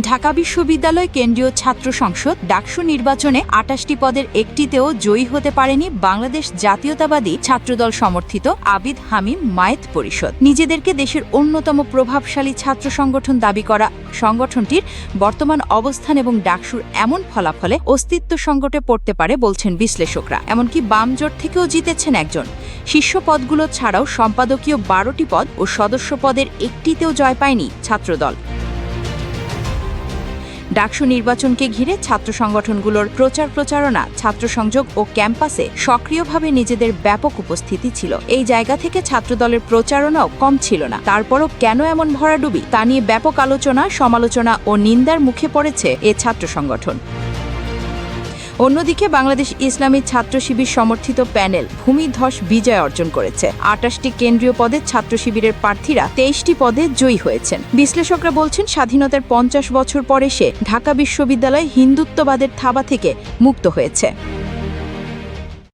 ঢাকা বিশ্ববিদ্যালয় কেন্দ্রীয় ছাত্র সংসদ ডাকসু নির্বাচনে আটাশটি পদের একটিতেও জয়ী হতে পারেনি বাংলাদেশ জাতীয়তাবাদী ছাত্রদল সমর্থিত আবিদ হামিম মায়েত পরিষদ। নিজেদেরকে দেশের অন্যতম প্রভাবশালী ছাত্র সংগঠন দাবি করা সংগঠনটির বর্তমান অবস্থান এবং ডাকসুর এমন ফলাফলে অস্তিত্ব সংকটে পড়তে পারে বলছেন বিশ্লেষকরা। এমনকি বামজোট থেকেও জিতেছেন একজন। শীর্ষ পদগুলো ছাড়াও সম্পাদকীয় বারোটি পদ ও সদস্য পদের একটিতেও জয় পায়নি ছাত্রদল। ডাকসু নির্বাচনকে ঘিরে ছাত্র সংগঠনগুলোর প্রচার প্রচারণা, ছাত্র সংযোগ ও ক্যাম্পাসে সক্রিয়ভাবে নিজেদের ব্যাপক উপস্থিতি ছিল। এই জায়গা থেকে ছাত্রদলের প্রচারণাও কম ছিল না। তারপরও কেন এমন ভরাডুবি? তা নিয়ে ব্যাপক আলোচনা, সমালোচনা ও নিন্দার মুখে পড়েছে এ ছাত্র সংগঠন। অন্যদিকে বাংলাদেশ ইসলামী ছাত্র শিবির সমর্থিত প্যানেল ভূমিধস বিজয় অর্জন করেছে। আটাশটি কেন্দ্রীয় পদে ছাত্র শিবিরের প্রার্থীরা তেইশটি পদে জয়ী হয়েছেন। বিশ্লেষকরা বলছেন, স্বাধীনতার পঞ্চাশ বছর পরে সে ঢাকা বিশ্ববিদ্যালয় হিন্দুত্ববাদের থাবা থেকে মুক্ত হয়েছে।